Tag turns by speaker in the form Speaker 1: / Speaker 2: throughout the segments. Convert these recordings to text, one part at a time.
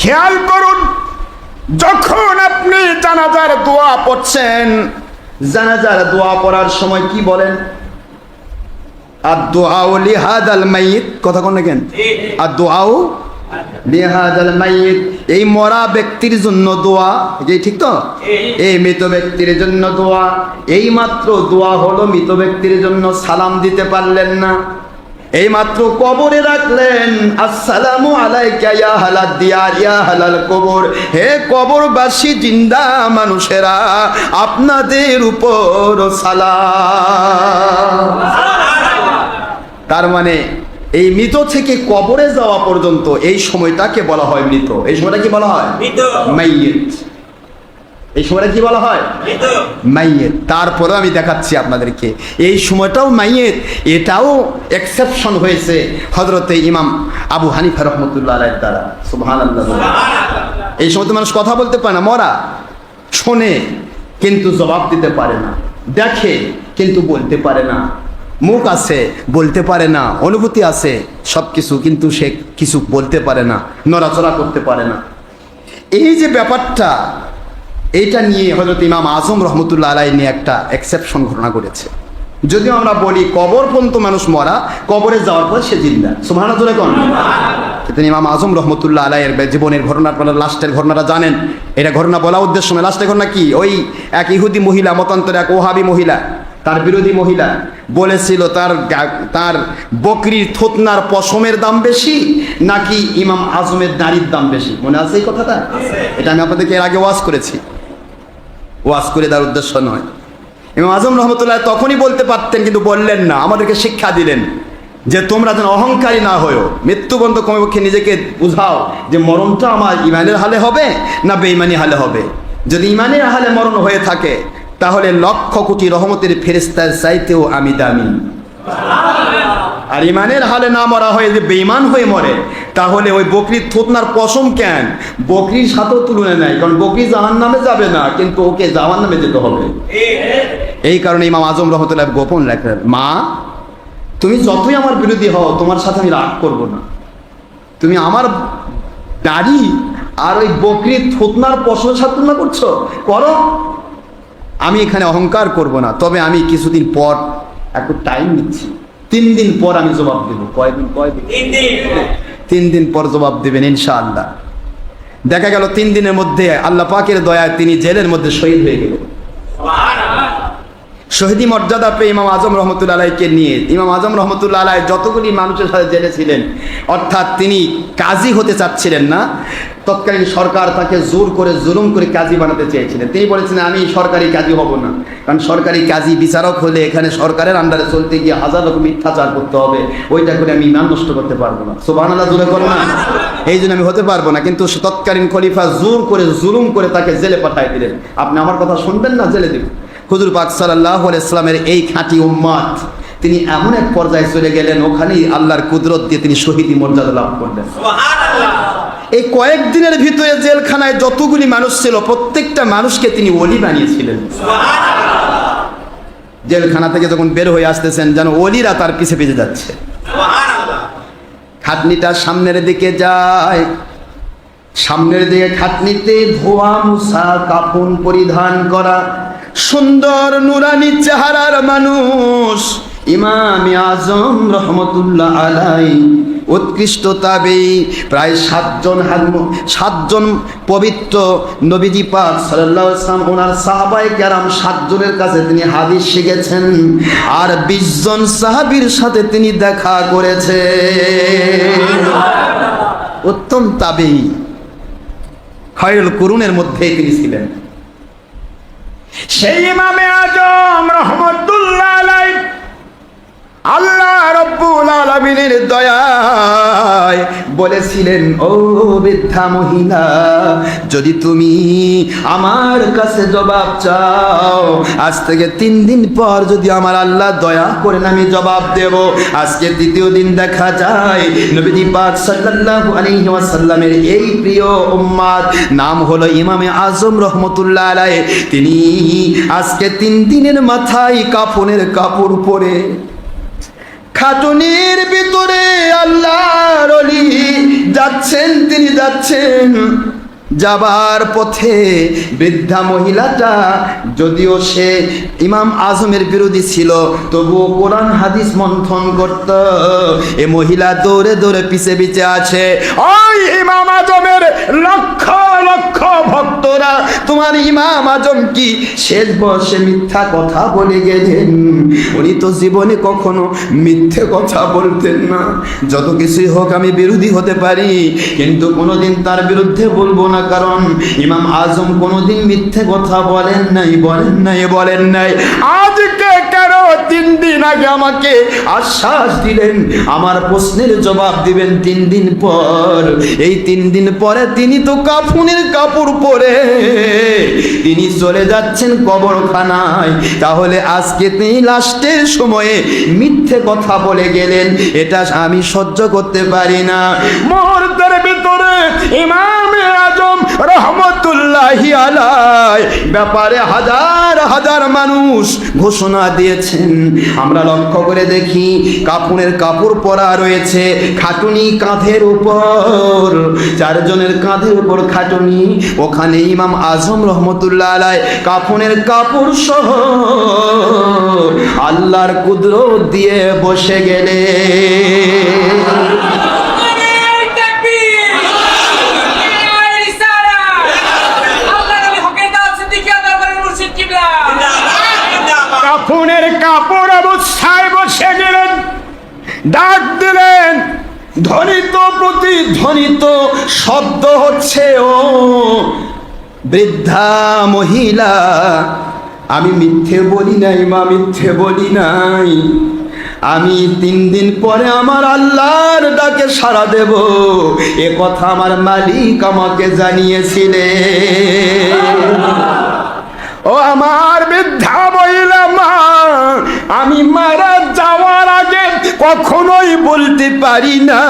Speaker 1: খেয়াল করুন যখন আপনি জানাজার দোয়া পড়ছেন জানাজার দোয়া পড়ার সময় কি বলেন? আর দোয়াও লিহাদাল মাইয়িত কথা কোন কেন আর দোয়াও লিহাদাল মাইয়িত এই মরা ব্যক্তির জন্য দোয়া যে ঠিক তো? এই মৃত ব্যক্তির জন্য দোয়া এই মাত্র দোয়া হলো মৃত ব্যক্তির জন্য সালাম দিতে পারলেন না। এই মাত্র কবরে রাখলেন আসসালামু আলাইকা ইয়া হালাল দিয়ার ইয়া হালাল কবর। হে কবরবাসী জিন্দা মানুষেরা আপনাদের উপর সালাম। তার মানে এই মৃত থেকে কবরে যাওয়া পর্যন্ত এই সময়টাকে বলা হয় মৃত। এই সময়টা কি বলা হয়?
Speaker 2: মৃত।
Speaker 1: মাইয়েত। এই সময়টা কি বলা হয়? মাইয়েত তারপরে আমি দেখাচ্ছি আপনাদেরকে। এই সময়টাও মাইয়ের। এটাও এক্সেপশন হয়েছে হজরতে ইমাম আবু হানিফা রহমতুল্লাহ দ্বারা। সুবহানাল্লাহ। এই সময় তো মানুষ কথা বলতে পারে না মরা। শোনে কিন্তু জবাব দিতে পারে না। দেখে কিন্তু বলতে পারে না। মুখ আছে বলতে পারে না। অনুভূতি আছে সব কিছু কিন্তু সে কিছু বলতে পারে না নড়াচড়া করতে পারে না। এই যে ব্যাপারটা এইটা নিয়ে হজরত ইমাম আজম রহমতুল্লাহ আলাই নিয়ে একটা এক্সেপশন ঘটনা ঘটেছে। যদিও আমরা বলি কবর পর্যন্ত মানুষ মরা, কবরে যাওয়ার পর সে জিন্দা। সুভানা তুলে কোন। ইমাম আজম রহমতুল্লাহ আলাইয়ের জীবনের ঘটনা আপনারা লাস্টের ঘটনাটা জানেন। এটা ঘটনা বলা উদ্দেশ্য নয়। লাস্টের ঘটনা কি? ওই এক ইহুদি মহিলা, মতান্তরে এক ওহাবি মহিলা, তার বিরোধী মহিলা, বলেছিল তার তার বকরির থতনার পশমের দাম বেশি নাকি ইমাম আজমের দাড়ির দাম বেশি। মনে আছে এই কথাটা? এটা আমি আপনাদেরকে এর আগে ওয়াজ করেছি। ওয়াজ করে তার উদ্দেশ্য নয়। ইমাম আজম রহমতুল্লাহ তখনই বলতে পারতেন, কিন্তু বললেন না, আমাদেরকে শিক্ষা দিলেন যে তোমরা যেন অহংকারী না হয়েও মৃত্যুবন্ধ কমপক্ষে নিজেকে বুঝাও যে মরণটা আমার ইমানের হালে হবে না বেইমানি হালে হবে। যদি ইমানের হালে মরণ হয়ে থাকে, তাহলে লক্ষ কোটি রহমতের ফেরেস্তার চাইতেও আমি দামি। আর ইমানের হালে না মরা হয়ে যে বেইমান হয়ে মরে তাহলে ওই বকরির থুতনার পশম কেন? বকরির সাথেও তুলনা নেয় কারণ বকরি জাহান নামে যাবে না, কিন্তু ওকে জাহান নামে যেতে হবে। এই কারণে ইমাম আজম রহমতুল্লাহ গোপন রাখলেন, মা, তুমি যতই আমার বিরোধী হও, তোমার সাথে আমি রাগ করব না। তুমি আমার দাড়ি আর ওই বকরির থুতনার পশমের সাথে তুলনা করছ? করো। আমি এখানে অহংকার করব না, তবে আমি কিছুদিন পর একটু টাইম নিচ্ছি। তিন দিন পর আমি জবাব দেবো। কয়দিন? কয়দিন? তিন দিন পর জবাব দেবেন, ইনশাআল্লাহ। দেখা গেল তিন দিনের মধ্যে আল্লাহ পাকের দয়ায় তিনি জেলের মধ্যে শহীদ হয়ে গেলেন শহীদি মর্যাদা পেয়ে ইমাম আজম রহমতুল্লা আলাইকে নিয়ে, ইমাম আজম রহমতুল্লা আলাই যতগুলি মানুষের সাথে জেলে ছিলেন অর্থাৎ তিনি কাজী হতে চাচ্ছিলেন না, তৎকালীন সরকার তাকে জোর করে, জুলুম করে কাজী বানাতে চেয়েছিলেন। তিনি বলেছিলেন আমি সরকারি কাজী হব না, কারণ সরকারি কাজী বিচারক হলে এখানে সরকারের আন্ডারে চলতে গিয়ে হাজার রকম মিথ্যাচার করতে হবে, ওইটা করে আমি ইমান নষ্ট করতে পারব না। সোবান আল্লাহ জোরে করো না। এই জন্য আমি হতে পারব না, কিন্তু তৎকালীন খলিফা জোর করে, জুলুম করে তাকে জেলে পাঠাই দিলেন। আপনি আমার কথা শুনবেন না, জেলে দেবেন। হুজুর পাক সাল্লাহ ইসলামের এই খাঁটি উম্মাদ তিনি এমন এক পর্যায়ে চলে গেলেন ওখানেই আল্লাহর কুদরত দিয়ে তিনি শহীদি মর্যাদা লাভ করলেন। এই কয়েকদিনের ভিতরে জেলখানায় যতগুলি মানুষ ছিল প্রত্যেকটা মানুষকে তিনি ওলি বানিয়েছিলেন। জেলখানা থেকে যখন বের হয়ে আসতেছেন যেন ওলিরা তার পিছে পিছে যাচ্ছে। খাটনিটা সামনের দিকে যায়। সামনের দিকে খাটনিতে ধোয়া মুসা কাফন পরিধান করা। সুন্দর নুরানি চেহারার মানুষ। ইমাম আজম রহমতুল্লাহ আলাই উৎকৃষ্ট তাবেই প্রায় সাতজন সাতজন পবিত্র নবীজি পাক সাল্লাহ ওনার সাহাবাই কেরাম সাতজনের কাছে তিনি হাদিস শিখেছেন আর বিশজন সাহাবির সাথে তিনি দেখা করেছে। উত্তম তাবেই খয়রুল কুরুনের মধ্যে তিনি ছিলেন।
Speaker 3: সেই ইমামে আজম রহমতুল্লাহ
Speaker 1: আল্লাহ রব্বুল আলামিনের দয়ায় বলেছিলেন, ও বৃদ্ধা মহিলা, যদি তুমি আমার কাছে জবাব চাও, আজ থেকে তিন দিন পর যদি আমার আল্লাহ দয়া করেন, আমি জবাব দেব। আজকে দ্বিতীয় দিন দেখা যায়, নবীজি পাক সাল্লাল্লাহু আলাইহি ওয়াসাল্লামের এই প্রিয় উম্মাদ, নাম হলো ইমামে আজম রহমতুল্লাহ আলাই তিনি আজকে তিন দিনের মাথায় কাফনের কাপড় পরে খাটুনির ভিতরে আল্লাহর অলি যাচ্ছেন তিনি যাচ্ছেন। যাবার পথে বৃদ্ধা মহিলাটা যদিও সে ইমাম আজমের বিরোধী ছিল, তবুও কোরআন হাদিস মন্থন করত। এ মহিলা দৌড়ে দৌড়ে পিছে পিছে আছে,
Speaker 3: ওই ইমাম আজমের লক্ষ লক্ষ
Speaker 1: ভক্তরা, তোমার ইমাম আজম কি? শেষ বয়সে মিথ্যা কথা বলে গেলেন। উনি তো জীবনে কখনো মিথ্যে কথা বলতেন না। যত কিছুই হোক আমি বিরোধী হতে পারি, কিন্তু কোনোদিন তার বিরুদ্ধে বলব না। কারণ ইমাম আজম কোনোদিন মিথ্যে কথা বলেন নাই বলেন নাই বলেন নাই।
Speaker 3: আজকে কেন
Speaker 1: তিন দিন আগে আমাকে আশ্বাস দিলেন? আমার প্রশ্নের জবাব দিবেন তিন দিন পর। এই তিন দিন পরে তিনি তো কাফুনের কাপড় পরে। তিনি চলে যাচ্ছেন কবরখানায়। তাহলে আজকে তিনি লাস্টের সময়ে মিথ্যে কথা বলে গেলেন। এটা আমি সহ্য করতে পারি না।
Speaker 3: মুহূর্তের ভিতরে আজম
Speaker 1: রহমতুল্লাহি আলাই ব্যাপারে হাজার হাজার মানুষ ঘোষণা দিয়েছেন। আমরা লক্ষ্য করে দেখি কাপুনের কাপড় পরা রয়েছে খাটুনি কাঁধের উপর। চারজনের কাঁধের উপর খাটুনি। ওখানে ইমাম আজম রহমতুল্লাহ আলাই কাপুনের কাপড় সহ আল্লাহর কুদরত দিয়ে বসে গেলে
Speaker 3: ডাক দিলেন,
Speaker 1: ধ্বনিত প্রতিধ্বনিত শব্দ হচ্ছে, ও বৃদ্ধা মহিলা, আমি মিথ্যে বলি নাই মা, মিথ্যে বলি নাই। আমি তিন দিন পরে আমার আল্লাহর ডাকে সাড়া দেব। এ কথা আমার মালিক আমাকে জানিয়েছিলে
Speaker 3: ও আমার বৃদ্ধা মহিলা মা, আমি মারা
Speaker 1: কখনোই বলতে পারি না,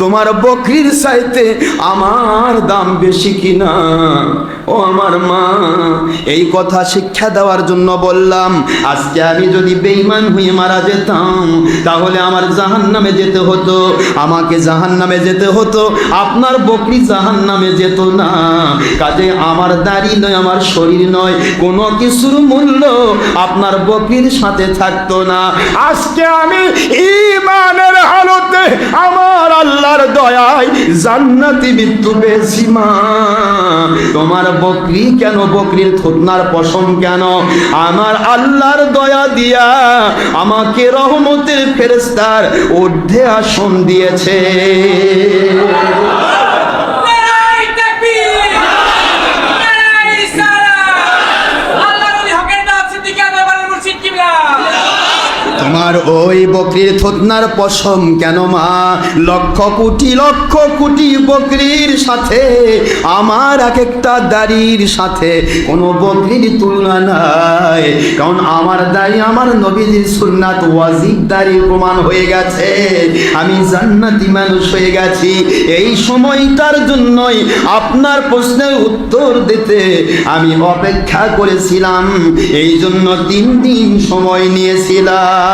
Speaker 1: তোমার বকরির চাইতে আমার দাম বেশি কিনা? ও আমার মা, এই কথা শিক্ষা দেওয়ার জন্য বললাম, আজকে আমি যদি বেইমান হয়ে মারা যেতাম, তাহলে আমার জাহান নামে যেতে হতো, আমাকে জাহান নামে যেতে হতো, আপনার বকরি জাহান নামে যেত না। কাজে আমার দাড়ি নয়, আমার শরীর নয়, কোনো কিছুর মূল্য আপনার বকরির সাথে থাকতো না।
Speaker 3: আজকে আমি ইমানের হালতে আমার আল্লাহর দয়ায়
Speaker 1: জান্নাতি মৃত্যু পেয়েছি, মা। তোমার বকরি কেন? বকরির থুতনার পশম কেন? আমার আল্লাহর দয়া দিয়া আমাকে রহমতের ফেরেস্তার ঊর্ধ্বে আসন দিয়েছে। তোমার ওই বকরির থুতনার পশম কেন মা? লক্ষ কোটি লক্ষ কোটি বকরির সাথে, আমার এক একটা দাড়ির সাথে কোনো বকরির তুলনা নাই। কারণ আমার দাড়ি আমার নবীজির সুন্নাত, ওয়াজিব দাড়ি প্রমাণ হয়ে গেছে। আমি জান্নাতি মানুষ হয়ে গেছি। এই সময়টার জন্যই আপনার প্রশ্নের উত্তর দিতে আমি অপেক্ষা করেছিলাম। এই জন্য তিন দিন সময় নিয়েছিলাম।